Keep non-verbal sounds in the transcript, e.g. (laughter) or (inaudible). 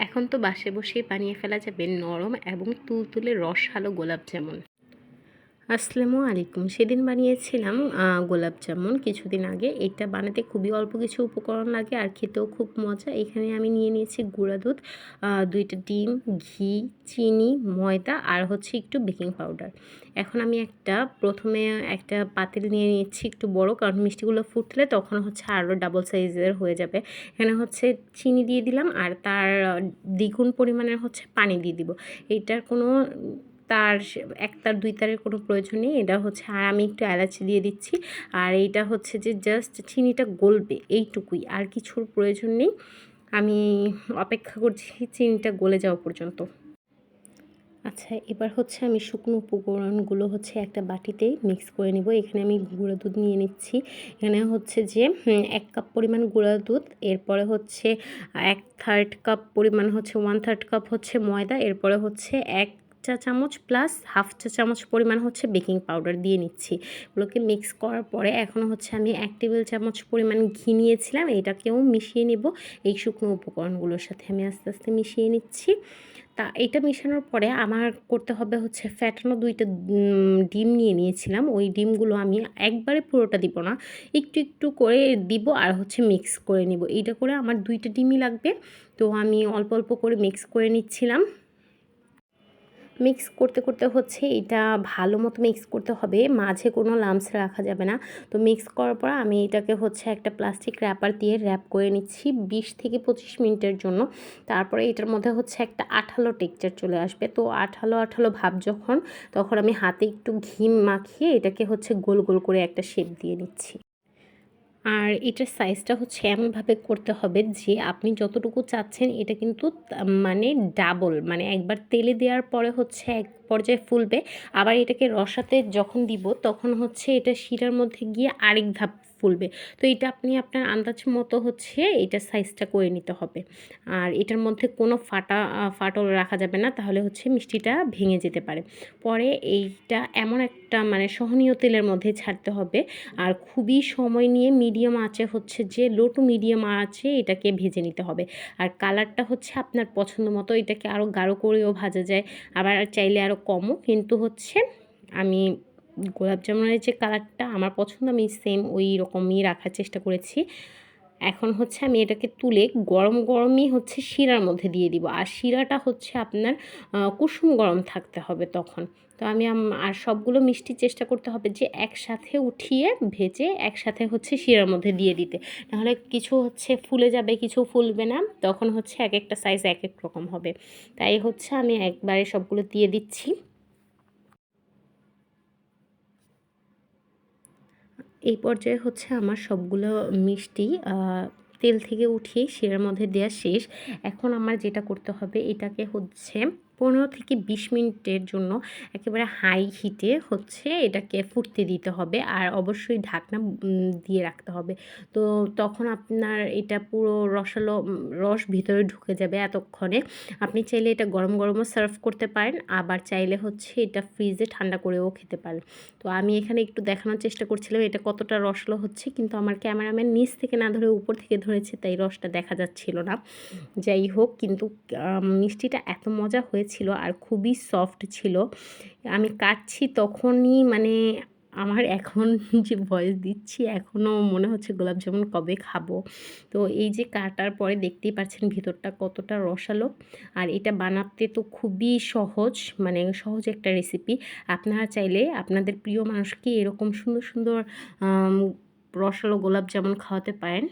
এখন তো বাসে বসেই বানিয়ে ফেলা যাবে নরম এবং তুলতুলে রসালো গোলাপ জামুন। আসসালামু আলাইকুম। সেদিন বানিয়েছিলাম গোলাপ জামুন। কিছুদিন আগে এটা বানাতে খুবই অল্প কিছু উপকরণ লাগে আর খেতেও খুব মজা। এখানে আমি নিয়ে নিয়েছি গুঁড়া দুধ দুইটা ডিম, ঘি, চিনি, ময়দা আর হচ্ছে একটু বেকিং পাউডার। এখন আমি একটা, প্রথমে একটা পাতিল নিয়ে নিচ্ছি একটু বড়, কারণ মিষ্টিগুলো ফুটলে তখন হচ্ছে আরও ডাবল সাইজের হয়ে যাবে। এখানে হচ্ছে চিনি দিয়ে দিলাম আর তার দ্বিগুণ পরিমাণের হচ্ছে পানি দিয়ে দিব। এইটার কোনো তার এক তার, দুই তারের কোনো প্রয়োজন নেই। এটা হচ্ছে, আর আমি একটু এলাচি দিয়ে দিচ্ছি। আর এইটা হচ্ছে যে জাস্ট চিনিটা গলবে এইটুকুই, আর কিছুর প্রয়োজন নেই। আমি অপেক্ষা করছি চিনিটা গলে যাওয়া পর্যন্ত। আচ্ছা এবার হচ্ছে আমি শুকনো উপকরণগুলো হচ্ছে একটা বাটিতে মিক্স করে নিব। এখানে আমি গুঁড়া দুধ নিয়ে নিচ্ছি। এখানে হচ্ছে যে এক কাপ পরিমাণ গুঁড়া দুধ, এরপরে হচ্ছে এক থার্ড কাপ পরিমাণ হচ্ছে ওয়ান থার্ড কাপ হচ্ছে ময়দা, এরপরে হচ্ছে এক চা চামচ প্লাস হাফ চা চামচ পরিমাণ হচ্ছে বেকিং পাউডার দিয়ে নিচ্ছি। এগুলোকে মিক্স করার পরে এখন হচ্ছে আমি এক টেবিল চামচ পরিমাণ ঘি নিয়েছিলাম, এটাকেও মিশিয়ে নেব। এই শুকনো উপকরণগুলোর সাথে আমি আস্তে আস্তে মিশিয়ে নিচ্ছি। তা এটা মেশানোর পরে আমার করতে হবে হচ্ছে ফ্যাটানো দুইটা ডিম নিয়ে নিয়েছিলাম। ওই ডিমগুলো আমি একবারে পুরোটা দিব না, একটু একটু করে দিব আর হচ্ছে মিক্স করে নিব। এইটা করে আমার দুইটা ডিমই লাগবে। তো আমি অল্প অল্প করে মিক্স করে নিচ্ছিলাম। মিক্স করতে করতে হচ্ছে, এটা ভালো মতো মিক্স করতে হবে। মাঝে কোনো লামস রাখা যাবে না। তো মিক্স করার পর আমি এটাকে হচ্ছে একটা প্লাস্টিক র্যাপার দিয়ে র্যাপ করে নিচ্ছি বিশ থেকে পঁচিশ মিনিটের জন্য। তারপরে এটার মধ্যে হচ্ছে একটা আঠালো টেক্সচার চলে আসবে। তো আঠালো আঠালো ভাব যখন, তখন আমি হাতে একটু ঘি মাখিয়ে এটাকে হচ্ছে গোল গোল করে একটা শেপ দিয়ে নিচ্ছি। আর এটার সাইজটা হচ্ছে এমনভাবে করতে হবে যে আপনি যতটুকু চাচ্ছেন এটা কিন্তু মানে ডাবল মানে একবার তেলে দেওয়ার পরে হচ্ছে এক পর্যায়ে ফুলবে। আবার এটাকে রসাতে যখন দিব তখন হচ্ছে এটা শিরার মধ্যে গিয়ে আরেক ধাপ ফুলবে। তো এটা আপনি আপনার আন্দাজ মতো হচ্ছে এটা সাইজটা করে নিতে হবে। আর এটার মধ্যে কোনো ফাটা ফাটল রাখা যাবে না, তাহলে হচ্ছে মিষ্টিটা ভেঙে যেতে পারে। পরে এইটা এমন একটা মানে সহনীয় তেলের মধ্যে ছাড়তে হবে। আর খুবই সময় নিয়ে মিডিয়াম আঁচে হচ্ছে যে লো টু মিডিয়াম আঁচে এটাকে ভেজে নিতে হবে। আর কালারটা হচ্ছে আপনার পছন্দ মতো, এটাকে আরও গাঢ় করেও ভাজা যায়। আবার চাইলে আরও কমও, কিন্তু হচ্ছে আমি গোলাপ জামুনের যে কালারটা আমার পছন্দ, আমি সেম ওই রকমই রাখার চেষ্টা করেছি। এখন হচ্ছে আমি এটাকে তুলে গরম গরমই হচ্ছে শিরার মধ্যে দিয়ে দিব। আর শিরাটা হচ্ছে আপনার কুসুম গরম থাকতে হবে তখন। তো আমি আর সবগুলো মিষ্টি চেষ্টা করতে হবে যে একসাথে উঠিয়ে ভেজে একসাথে হচ্ছে শিরার মধ্যে দিয়ে দিতে। নাহলে কিছু হচ্ছে ফুলে যাবে, কিছু ফুলবে না, তখন হচ্ছে এক একটা সাইজ এক এক রকম হবে। তাই হচ্ছে আমি একবারে সবগুলো দিয়ে দিচ্ছি। এই পর্যায়ে হচ্ছে আমার সবগুলো মিষ্টি তেল থেকে উঠিয়ে শিরার মধ্যে দেওয়া শেষ। এখন আমার যেটা করতে হবে এটাকে হচ্ছে পনেরো থেকে বিশ মিনিটের জন্য একেবারে হাই হিটে হচ্ছে এটাকে ফুটতে দিতে হবে আর অবশ্যই ঢাকনা দিয়ে রাখতে হবে। তো তখন আপনার এটা পুরো রসালো রস ভিতরে ঢুকে যাবে এতক্ষণে। আপনি চাইলে এটা গরম গরমও সার্ভ করতে পারেন, আবার চাইলে হচ্ছে এটা ফ্রিজে ঠান্ডা করেও খেতে পারেন। তো আমি এখানে একটু দেখানোর চেষ্টা করছিলাম এটা কতটা রসলো হচ্ছে, কিন্তু আমার ক্যামেরাম্যান নিচ থেকে না ধরে উপর থেকে ধরেছে, তাই রসটা দেখা যাচ্ছিল না। যাই হোক, কিন্তু মিষ্টিটা এত মজা হয়েছিল আর খুবই সফট ছিল। আমি কাটছি তখনই মানে আমার এখন (laughs) যে ভয়েস দিচ্ছি, এখনও মনে হচ্ছে গোলাপ জামুন কবে খাব। তো এই যে কাটার পরে দেখতেই পাচ্ছেন ভিতরটা কতটা রসালো। আর এটা বানাতে তো খুবই সহজ মানে সহজ একটা রেসিপি আপনারা চাইলে আপনাদের প্রিয় মানুষকে এরকম সুন্দর সুন্দর রসালো গোলাপ জামুন খাওয়াতে পারেন।